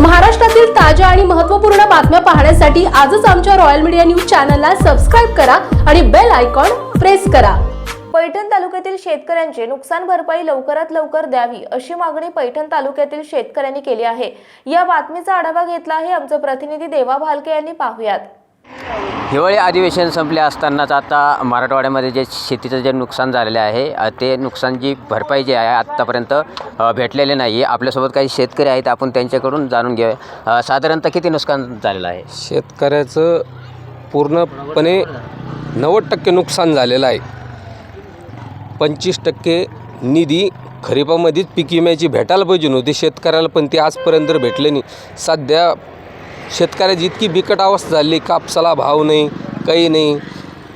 महाराष्ट्रातील ताज्या आणि महत्त्वपूर्ण बातम्या पाहण्यासाठी आजच आमच्या रॉयल मीडिया न्यूज चॅनलला सबस्क्राईब करा आणि बेल आयकॉन प्रेस करा. पैठण तालुक्यातील शेतकऱ्यांचे नुकसान भरपाई लवकरात लवकर द्यावी अशी मागणी पैठण तालुक्यातील शेतकऱ्यांनी केली आहे. या बातमीचा आढावा घेतला आहे आमचे प्रतिनिधी देवा भालके यांनी. पाहुयात. हिवाळी अधिवेशन संपले असतानाच आता मराठवाड्यामध्ये जे शेतीचं जे नुकसान झालेलं आहे ते नुकसान जी भरपाई जी आहे आत्तापर्यंत भेटलेले नाही आपल्यासोबत काही शेतकरी आहेत आपण त्यांच्याकडून जाणून घेऊया. साधारणतः किती नुकसान झालेलं आहे? शेतकऱ्याचं पूर्णपणे नव्वद टक्के नुकसान झालेलं आहे. पंचवीस टक्के निधी खरीपामध्येच पीक विम्याची भेटायला पाहिजे नव्हती शेतकऱ्याला पण ती आजपर्यंत भेटले नाही. सध्या शेतकऱ्याची इतकी बिकट अवस्था झाली कापसाला भाव नाही काही नाही.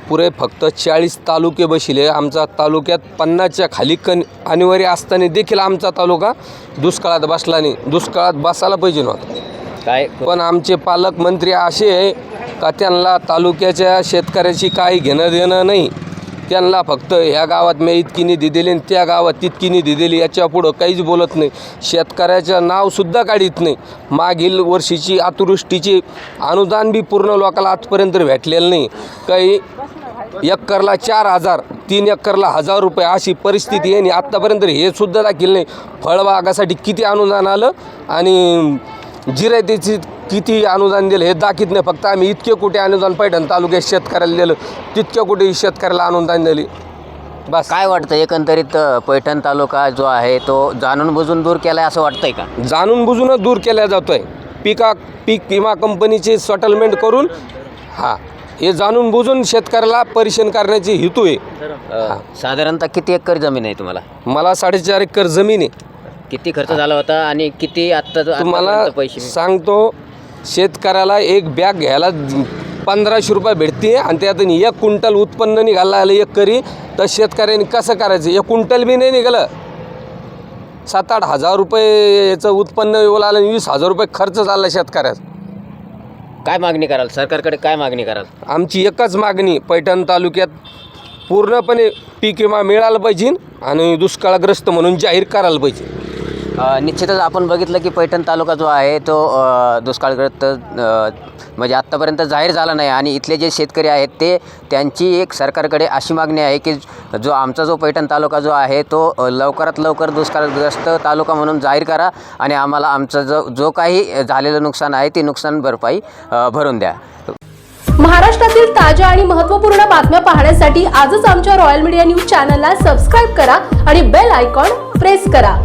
पुरे फक्त चाळीस तालुके बसले आमचा तालुक्यात पन्नासच्या खाली कन अनिवार्य असताना देखील आमचा तालुका दुष्काळात बसला नाही. दुष्काळात बसायला पाहिजे नव्हता. काय? पण आमचे पालकमंत्री असे आहे का त्यांना तालुक्याच्या शेतकऱ्याशी काही घेणं देणं नाही. त्यांना फक्त ह्या गावात मी इतकी निधी दिली आणि त्या गावात तितकी निधी दिली याच्या पुढं काहीच बोलत नाही. शेतकऱ्याचं नावसुद्धा काढीत नाही. मागील वर्षीची अतिवृष्टीची अनुदान बी पूर्ण लोकाला आजपर्यंत भेटलेलं नाही. काही एकरला चार हजार तीन एकरला हजार रुपये अशी परिस्थिती आहे आणि आत्तापर्यंत हे सुद्धा दाखील नाही. फळबागासाठी किती अनुदान आलं आणि जिरायतीची किती अनुदान दिलं हे दाखीत नाही. फक्त आम्ही इतके कुठे अनुदान पैठण तालुक्यात शेतकऱ्याला दिलं. तितक्या कुठे शेतकऱ्याला अनुदान दिली. बस. काय वाटतं एकंदरीत अ, पैठण तालुका जो आहे तो जाणून बुजून दूर केला आहे असं वाटतंय का? जाणून बुजूनच दूर केला जातो आहे पिका पीक विमा कंपनीचे सेटलमेंट करून हां हे जाणून बुजून शेतकऱ्याला परेशान करण्याची हेतू आहे. अ, साधारणतः किती एकर जमीन आहे तुम्हाला? मला साडेचार एकर जमीन आहे. किती खर्च झाला होता आणि किती आत्ता तुम्हाला पैसे सांगतो शेतकऱ्याला एक बॅग घ्यायला पंधराशे रुपये भेटते आणि त्यातून एक क्विंटल उत्पन्न निघालं आलं एक करी. तर शेतकऱ्यांनी कसं करायचं? एक क्विंटल बी नाही निघालं. सात आठ हजार रुपये याचं उत्पन्न येऊ आलं वीस हजार रुपये खर्च झाला शेतकऱ्याचा. काय मागणी कराल? सरकारकडे काय मागणी कराल? आमची एकच मागणी पैठण तालुक्यात पूर्णपणे पीक विमा मिळाला पाहिजे आणि दुष्काळग्रस्त म्हणून जाहीर करायला पाहिजे. निश्चितच आपण बघितलं की पैठण तालुका जो आहे तो दुष्काळग्रस्त म्हणजे आत्तापर्यंत जाहीर झाला नाही आणि इथले जे शेतकरी आहेत ते त्यांची एक सरकारकडे अशी मागणी आहे की जो आमचा जो पैठण तालुका जो आहे तो लवकरात लवकर दुष्काळग्रस्त तालुका म्हणून जाहीर करा आणि आम्हाला आमचं जो जो काही झालेलं नुकसान आहे ते नुकसान भरपाई भरून द्या. महाराष्ट्रातील ताज्या आणि महत्त्वपूर्ण बातम्या पाहण्यासाठी आजच आमच्या रॉयल मीडिया न्यूज चॅनलला सबस्क्राईब करा आणि बेल आयकॉन प्रेस करा.